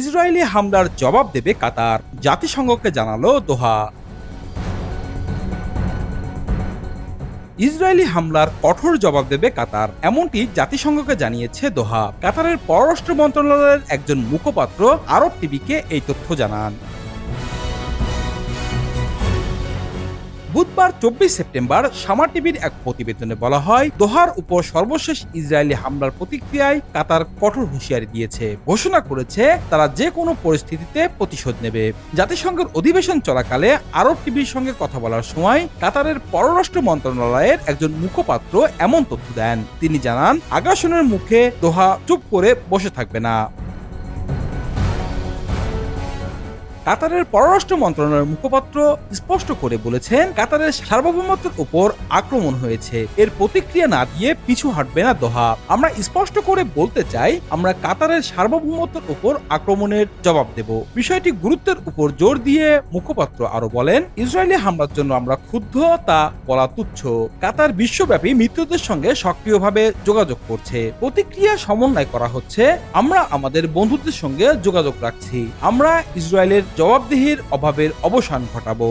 Israeli হামলার জবাব দেবে কাতার। জাতিসংঘকে জানালো দোহা। ইসরায়েলি হামলার কঠোর জবাব দেবে কাতার, এমনটি জাতিসংঘকে জানিয়েছে দোহা। কাতারের পররাষ্ট্র মন্ত্রণালয়ের একজন মুখপাত্র আরব টিভিকে এই তথ্য জানান। বুধবার চব্বিশ সেপ্টেম্বর সামার টিভির এক প্রতিবেদনে বলা হয়, দোহার উপর সর্বশেষ ইসরায়েলি হামলার প্রতিক্রিয়ায় কাতার কঠোর হুঁশিয়ারি দিয়েছে। ঘোষণা করেছে, তারা যে কোনো পরিস্থিতিতে প্রতিশোধ নেবে। জাতিসংঘের অধিবেশন চলাকালে আরব টিভির সঙ্গে কথা বলার সময় কাতারের পররাষ্ট্র মন্ত্রণালয়ের একজন মুখপাত্র এমন তথ্য দেন। তিনি জানান আগাসনের মুখে দোহা চুপ করে বসে থাকবে না। কাতারের পররাষ্ট্র মন্ত্রণালয়ের মুখপাত্র স্পষ্ট করে বলেছেন, কাতারের সার্বভৌমত্বের উপর আক্রমণ হয়েছে। এর প্রতিক্রিয়া না দিয়ে পিছু হাঁটবে না দোহা। আমরা স্পষ্ট করে বলতে চাই, আমরা কাতারের সার্বভৌমত্বের উপর আক্রমণের জবাব দেব। বিষয়টি গুরুত্বের উপর জোর দিয়ে মুখপাত্র আরও বলেন, ইসরায়েলি হামলার জন্য আমরা ক্ষুব্ধ, তা বলা তুচ্ছ। কাতার বিশ্বব্যাপী মৃত্যুদের সঙ্গে সক্রিয়ভাবে যোগাযোগ করছে। প্রতিক্রিয়া সমন্বয় করা হচ্ছে, আমরা আমাদের বন্ধুদের সঙ্গে যোগাযোগ রাখছি। আমরা ইসরায়েলের জবাবদিহির অভাবের অবসান ঘটাবো।